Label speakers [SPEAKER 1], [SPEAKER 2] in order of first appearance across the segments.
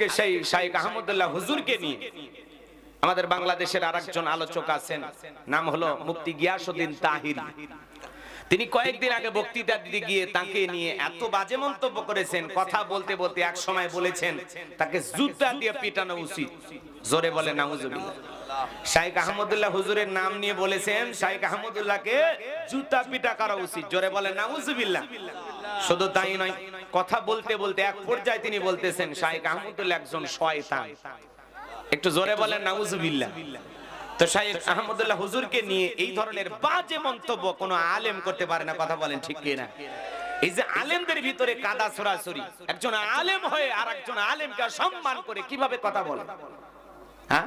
[SPEAKER 1] আজকে সেই শাইখ আহমদুল্লাহ হুজুরকে নিয়ে আমাদের বাংলাদেশের আরেকজন আলোচক আছেন, নাম হলো মুফতি গিয়াসউদ্দিন তাহিরি। তিনি কয়েকদিন আগে বক্তৃতা দিতে গিয়ে তাকে নিয়ে এত বাজে মন্তব্য করেছেন, কথা বলতে বলতে এক সময় বলেছেন, তাকে জুতা দিয়ে পিটানো উচিত। জোরে বলে নাউজুবিল্লাহ। শাইখ আহমদুল্লাহ হুজুরের নাম নিয়ে বলেছেন শাইখ আহমদুল্লাহকে জুতা পিটা করা উচিত। জোরে বলে নাউজুবিল্লাহ। শুধু তাই নয় কথা বলতে বলতে এক পর্যায়ে তিনি বলতেছেন শাইখ আহমদুল্লাহ একজন শয়তান। একটু জোরে বলেন নাউজুবিল্লাহ। তো শাইখ আহমদুল্লাহ হুজুরকে নিয়ে এই ধরনের বাজে মন্তব্য কোনো আলেম করতে পারে না কথা বলেন ঠিক কিনা? এই যে আলেমদের ভিতরে কাদা ছড়াছড়ি একজন আলেম হয়ে আর একজন আলেমকে সম্মান করে কীভাবে কথা বলে হ্যাঁ?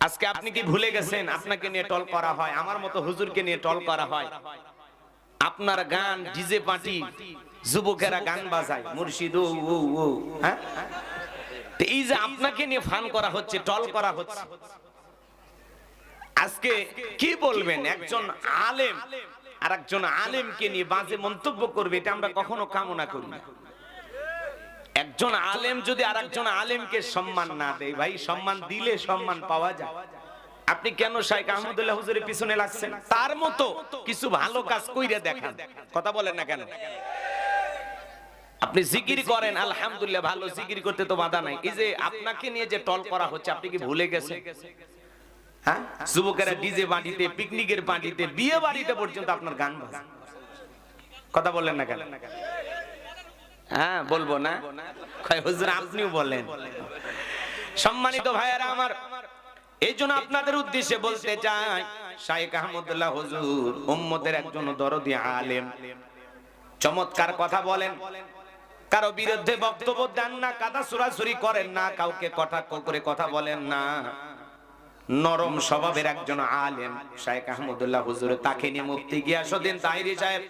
[SPEAKER 1] আজকে আপনি কি ভুলে গেছেন? আপনাকে নিয়ে টল করা হয় আমার মতো হুজুরকে নিয়ে টল করা হয়। আপনার গান ডিজে পার্টি, যুবকেরা গান বাজায়। মুর্শিদ ও ও হ্যাঁ? এই যে আপনাকে নিয়ে ফান করা হচ্ছে, টল করা হচ্ছে। আজকে কি বলবেন? একজন আলেম আর একজন আলেমকে নিয়ে বাজে মন্তব্য করবে, এটা আমরা কখনো কামনা করি না। একজন আলেম যদি আর একজন আলেমকে সম্মান না দেয়, ভাই, সম্মান দিলে সম্মান পাওয়া যায়। আপনি কেন শাইখ আহমদুল্লাহ হুজুরের পিছনে লাগছেন? তার মতো কিছু ভালো কাজ কইরে দেখান। কথা বলেন না কেন? আপনি জিকির করেন, আলহামদুলিল্লাহ, ভালো জিকির করতে তো বাধা নাই। এই যে আপনাকে নিয়ে যে টল করা হচ্ছে, আপনি কি ভুলে গেছেন? হ্যাঁ? যুবকেরা ডিজে বাড়িতে পিকনিকের বাড়িতে বিয়ে বাড়িতে পর্যন্ত আপনার গান বাজে। কথা বললেন না কেন? হ্যাঁ বলব না। হুজুর, আপনিও বলেন। সম্মানিত ভাইয়ারা, আমার এই জন্য আপনাদের উদ্দেশ্যে বলতে চাই শাইখ আহমদুল্লাহ হুজুর, উম্মতের একজন দরদি আলেম। চমৎকার কথা বলেন। কারও বিরুদ্ধে বক্তব্য দেন না, কাদা সুরাসুরি করেন না, কাউকে কটাক্ষ করে কথা বলেন না। নরম স্বভাবের একজন আলেম শাইখ আহমদুল্লাহ হুজুর, তাকে নিয়ে মুফতি গিয়াসউদ্দিন তাহিরি সাহেব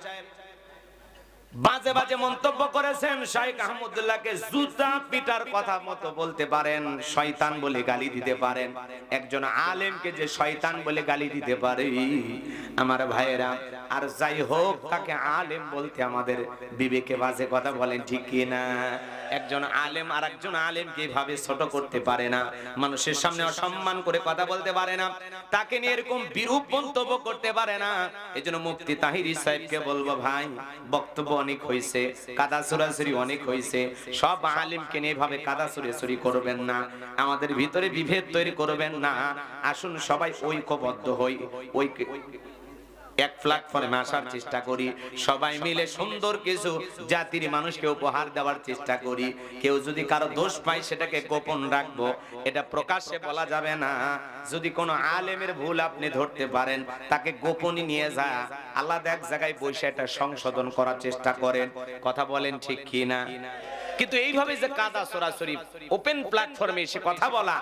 [SPEAKER 1] বাজে বাজে মন্তব্য করেছেন শাইখ আহমদুল্লাহকে জুতা পিটার কথা মতো বলতে পারেন, শয়তান বলে গালি দিতে পারেন। একজন আলেমকে যে শয়তান বলে গালি দিতে পারে, আমার ভাইয়েরা, আর যাই হোক, তাকে আলেম বলতে আমাদের বিবেকে বাজে কথা বলেন, ঠিক কি না? একজন আলেম আর একজন আলেমকে এইভাবে ছোট করতে পারে না, মানুষের সামনে অসম্মান করে কথা বলতে পারে না, তাকে নিয়ে এরকম বিরূপ মন্তব্য করতে পারে না। এই জন্য মুফতি তাহিরি সাহেবকে বলব, ভাই, বক্তব্য অনেক হয়েছে, কাদা সুরাসুরি অনেক হয়েছে, সব আলিমকে নিয়ে ভাবে কাদা সুরাসুরি করবেন না, আমাদের ভিতরে বিভেদ তৈরি করবেন না। আসুন সবাই ঐক্যবদ্ধ হই, ঐক্য এক প্ল্যাটফর্মে আসার চেষ্টা করি। সবাই মিলে সুন্দর কিছু জাতির মানুষকে উপহার দেওয়ার চেষ্টা করি। কেউ যদি কারও দোষ পায়, সেটাকে গোপন রাখব। এটা প্রকাশ্যে বলা যাবে না। যদি কোনো আলেমের ভুল আপনি ধরতে পারেন, তাকে গোপনই নিয়ে যা। আলাদা এক জায়গায় বসে এটা সংশোধন করার চেষ্টা করেন। কথা বলেন ঠিক কি না কিন্তু এইভাবে যে কাদা সরাসরি ওপেন প্ল্যাটফর্মে এসে কথা বলা,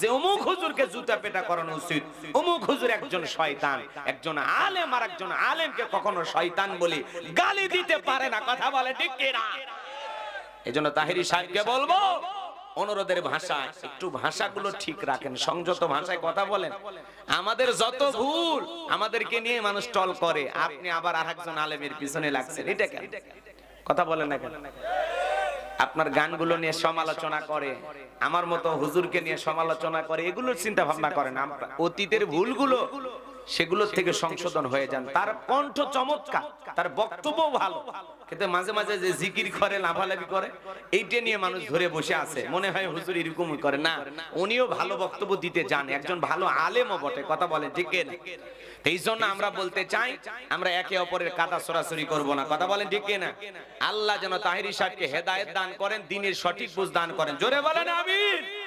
[SPEAKER 1] যে অমুক হুজুরকে জুতা পেটা করানো উচিত, অমুক হুজুর একজন শয়তান, একজন আলেম আর একজন আলেমকে কখনো শয়তান বলে গালি দিতে পারে না, কথা বলে ঠিক কিনা? এজন্য তাহিরি সাহেবকে বলব, অনুরোধের ভাষা একটু ভাষাগুলো ঠিক রাখেন, সংযত ভাষায় কথা বলেন। আমাদের যত ভুল আমাদেরকে নিয়ে মানুষ টল করে, আপনি আবার আর একজন আলেমের পিছনে লাগছেন, এটা কেন? কথা বলেন না কেন? আপনার গানগুলো নিয়ে সমালোচনা করে, আমার মতো হুজুরকে নিয়ে সমালোচনা করে, এগুলোর চিন্তা ভাবনা করেন অতীতের ভুলগুলো সেগুলোর থেকে সংশোধন হয়ে যান। তার কণ্ঠ চমৎকার। তার বক্তব্য ভালো। কিন্তু মাঝে মাঝে যে জিকির করে লাভালাভি করে এইটা নিয়ে মানুষ ধরে বসে আছে। মনে হয় হুজুর এরকম করে না। উনিও ভালো বক্তব্য দিতে যান। একজন ভালো আলেমও বটে কথা বলে ঠিক না এই জন্য আমরা বলতে চাই আমরা একে অপরের কাদা সরাসরি করব না। কথা বলেন ঠিক না আল্লাহ যেন তাহিরি সাহেবকে হেদায়েত দান করেন দিনের সঠিক বুঝ দান করেন। জোরে বলেন আমিন।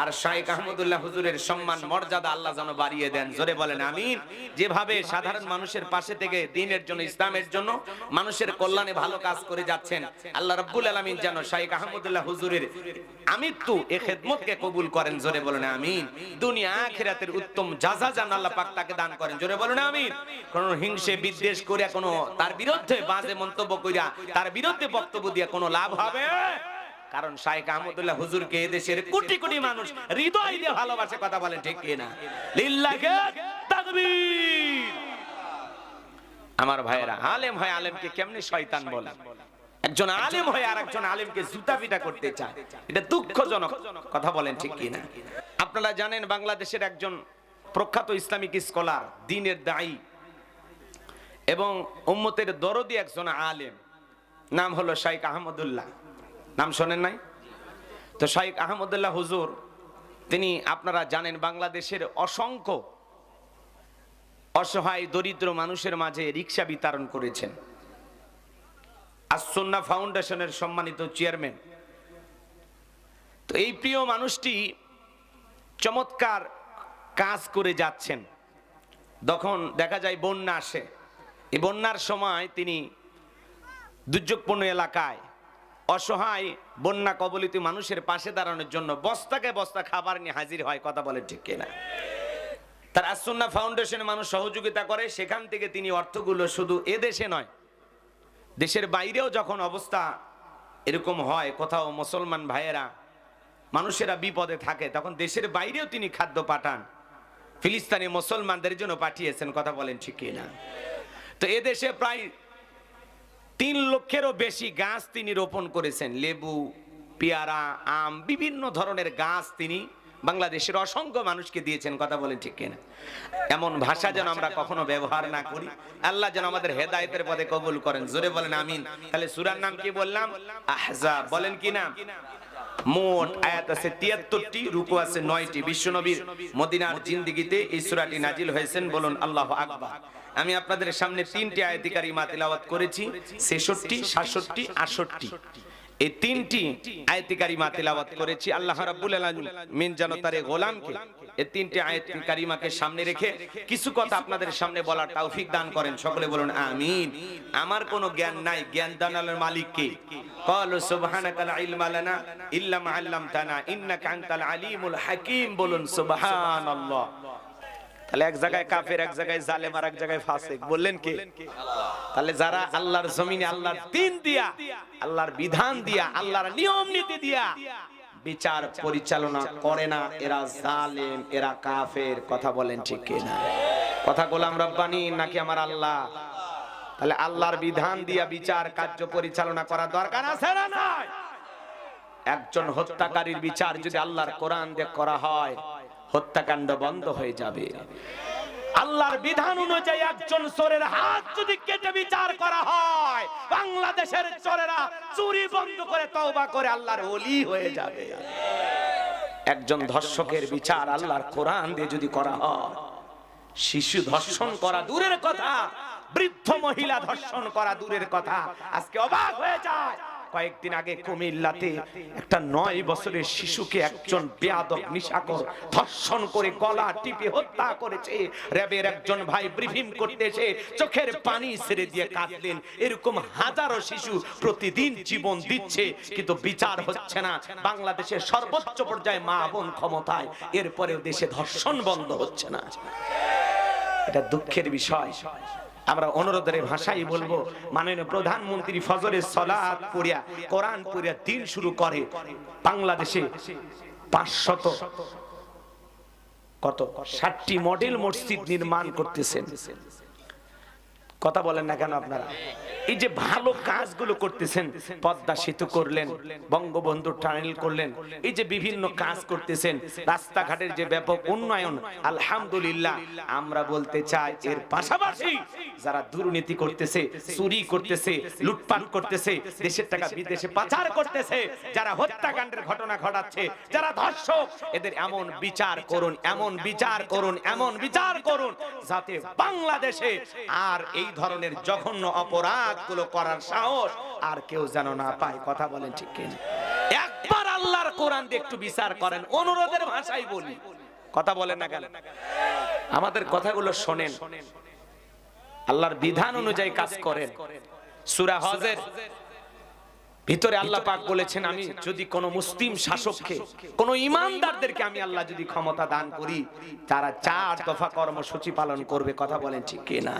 [SPEAKER 1] আর শাইখ আহমদুল্লাহ হুজুরের সম্মান, মর্যাদা আল্লাহ যেন বাড়িয়ে দেন। জোরে বলেন, আমিন। যেভাবে সাধারণ মানুষের পাশে থেকে দিনের জন্য, ইসলামের জন্য মানুষের কল্যাণে ভালো কাজ করে যাচ্ছেন, আল্লাহ রাব্বুল আলামিন যেন শাইখ আহমদুল্লাহ হুজুরের আমৃত্যু এ খেদমতকে কবুল করেন। জোরে বলেন, আমিন। দুনিয়া আখিরাতের উত্তম যাজা জান আল্লাহ পাক তাকে দান করেন। জোরে বলেন, আমিন। কোন হিংসে, বিদ্বেষ করিয়া কোনো, তার বিরুদ্ধে বাজে মন্তব্য করিয়া, তার বিরুদ্ধে বক্তব্য দিয়া কোনো লাভ হবে? কারণ শাইখ আহমদুল্লাহ হুজুরকে এদেশের কোটি কোটি মানুষ হৃদয় দিয়ে ভালোবাসে কথা বলেন ঠিক কিনা? লিল্লাহে তাকবীর। আমার ভাইয়েরা আলেম হয় আলেমকে কেমনে শয়তান বলে? একজন আলেম হয়ে আর একজন আলেমকে জুতা পিটা করতে চায়। এটা দুঃখজনক কথা বলেন ঠিক কিনা? আপনারা জানেন বাংলাদেশের একজন প্রখ্যাত ইসলামিক স্কলার দিনের দায়ী এবং উম্মতের দরদি একজন আলেম নাম হলো শাইখ আহমদুল্লাহ। নাম শোনেন নাই? তো শাইখ আহমদুল্লাহ হুজুর, তিনি আপনারা জানেন বাংলাদেশের অসংখ্য অসহায় দরিদ্র মানুষের মাঝে রিক্সা বিতরণ করেছেন। আসন্না ফাউন্ডেশনের সম্মানিত চেয়ারম্যান। তো এই প্রিয় মানুষটি চমৎকার কাজ করে যাচ্ছেন। তখন দেখা যায় বন্যা আসে। এই বন্যার সময় তিনি দুর্যোগপূর্ণ এলাকায় অসহায়, বন্যা কবলিত মানুষের পাশে দাঁড়ানোর জন্য বস্তাকে বস্তা খাবার নিয়ে হাজির হয়, কথা বলে ঠিক কিনা? তার আসন্না ফাউন্ডেশনের মানুষ সহযোগিতা করে, সেখান থেকে তিনি অর্থগুলো শুধু এ দেশে নয়, দেশের বাইরেও যখন অবস্থা এরকম হয়, কোথাও মুসলমান ভাইয়েরা, মানুষেরা বিপদে থাকে, তখন দেশের বাইরেও তিনি খাদ্য পাঠান, ফিলিস্তানি মুসলমানদের জন্য পাঠিয়েছেন, কথা বলেন ঠিক না তো এদেশে প্রায় তিন লক্ষেরও বেশি গাছ তিনি রোপণ করেছেন। লেবু, পেয়ারা, আম, বিভিন্ন ধরনের গাছ তিনি বাংলাদেশের অসংখ্য মানুষকে দিয়েছেন, কথা বলেন ঠিক কিনা? এমন ভাষা যেন আমরা কখনো ব্যবহার না করি। আল্লাহ যেন আমাদের হেদায়েতের পদে কবুল করেন। জোরে বলেন আমিন। তাহলে সুরার নাম কি বললাম? আহজাব। বলেন কি নাম? মোট আয়াত আছে তিয়াত্তরটি, রুকু আছে নয়টি। বিশ্বনবীর মদিনার জিন্দিগিতে এই সুরাটি নাজিল হয়েছেন বলুন আল্লাহ আকবার। আমি আপনাদের সামনে তিনটি আয়াতিকারী মা তিলাওয়াত করেছি ছেষট্টি সাতষট্টি আটষট্টি এই তিনটি আয়াতিকারী মা তিলাওয়াত করেছি আল্লাহ রাব্বুল আলামিন যেন তার এই গোলামকে এই তিনটি আয়াত কারিমাকে সামনে রেখে কিছু কথা আপনাদের সামনে বলার তৌফিক দান করেন সকলে বলুন আমিন আমার কোনো জ্ঞান নাই জ্ঞান দানের মালিক কে قالوا سبحانك لا علم لنا الا ما علمتنا انك انت العليم الحكيم বলুন সুবহানাল্লাহ তাহলে এক জায়গায় কাফের, এক জায়গায় জালেম আর এক জায়গায় ফাসিক। বললেন কে? তাহলে যারা আল্লাহর জমিনে আল্লাহর দিন দিয়া, আল্লাহর বিধান দিয়া, আল্লাহর নিয়ম নীতি দিয়া বিচার পরিচালনা করে না, এরা জালেম, এরা কাফের। কথা বলেন ঠিক কিনা কথা গোলাম রব্বানি, নাকি আমার আল্লাহ? তাহলে আল্লাহর বিধান দিয়া বিচার কার্য পরিচালনা করা দরকার আছে না নাই? একজন হত্যাকারীর বিচার যদি আল্লাহর কোরআন দিয়ে করা হয় হত্যাকাণ্ড বন্ধ হয়ে যাবে। আল্লাহর বিধান অনুযায়ী একজন চোরের হাত যদি কেটে বিচার করা হয়, বাংলাদেশের চোরেরা চুরি বন্ধ করে তওবা করে আল্লাহর ওলি হয়ে যাবে। একজন ধর্ষকের বিচার আল্লাহর কোরআন দিয়ে যদি করা হয়, শিশু ধর্ষণ করা দূরের কথা, বৃদ্ধ মহিলা ধর্ষণ করা দূরের কথা, আজকে অবাক হয়ে যায়। কয়েকদিন আগে কুমিল্লাতে একটা নয় বছরের শিশুকে একজন বেয়াদব নিশাকর ধর্ষণ করে গলা টিপে হত্যা করেছে। র্যাবের একজন ভাই ব্রিফিং করতে এসে চোখের পানি ছেড়ে দিয়ে কাঁদলেন। এরকম হাজারো শিশু প্রতিদিন জীবন দিচ্ছে, কিন্তু বিচার হচ্ছে না। বাংলাদেশের সর্বোচ্চ পর্যায়ে মা বোন ক্ষমতায়, এরপরেও দেশে ধর্ষণ বন্ধ হচ্ছে না। এটা দুঃখের বিষয়। আমরা অনুরোধের ভাষাই বলব, মাননীয় প্রধানমন্ত্রী ফজরের সলাদ পড়িয়া, কোরআন পড়িয়া দিন শুরু করে। বাংলাদেশে পাঁচশত কত? ষাটটি মডেল মসজিদ নির্মাণ করতেছেন। কথা বলেন না কেন আপনারা? এই যে ভালো কাজগুলো করতেছেন, পদ্মা সেতু করলেন, বঙ্গবন্ধু টানেল করলেন, এই যে বিভিন্ন কাজ করতেছেন, রাস্তাঘাটের যে ব্যাপক উন্নয়ন, আলহামদুলিল্লাহ, আমরা বলতে চাই এর পাশাপাশি যারা দুর্নীতি করতেছে, চুরি করতেছে, লুটপাট করতেছে, দেশের টাকা বিদেশে পাচার করতেছে, যারা হত্যাকাণ্ডের ঘটনা ঘটাচ্ছে, যারা ধর্ষক, এদের এমন বিচার করুন, এমন বিচার করুন, এমন বিচার করুন, যাতে বাংলাদেশে আর এই ধরনের জঘন্য অপরাধগুলো করার সাহস আর কেউ যেন না পায়। কথা বলেন ঠিক একবার আল্লাহর কোরআন একটু বিচার করেন, অনুরোধের ভাষাই বলি। কথা বলেন না কেন? আমাদের কথাগুলো শোনেন। আল্লাহর বিধান অনুযায়ী কাজ করেন। সূরা হজের ভিতরে আল্লাহ পাক বলেছেন, আমি যদি কোন মুসলিম শাসককে, কোন ইমানদারদেরকে আমি আল্লাহ যদি ক্ষমতা দান করি, তারা চার দফা কর্মসূচি পালন করবে। কথা বলেন ঠিক কিনা?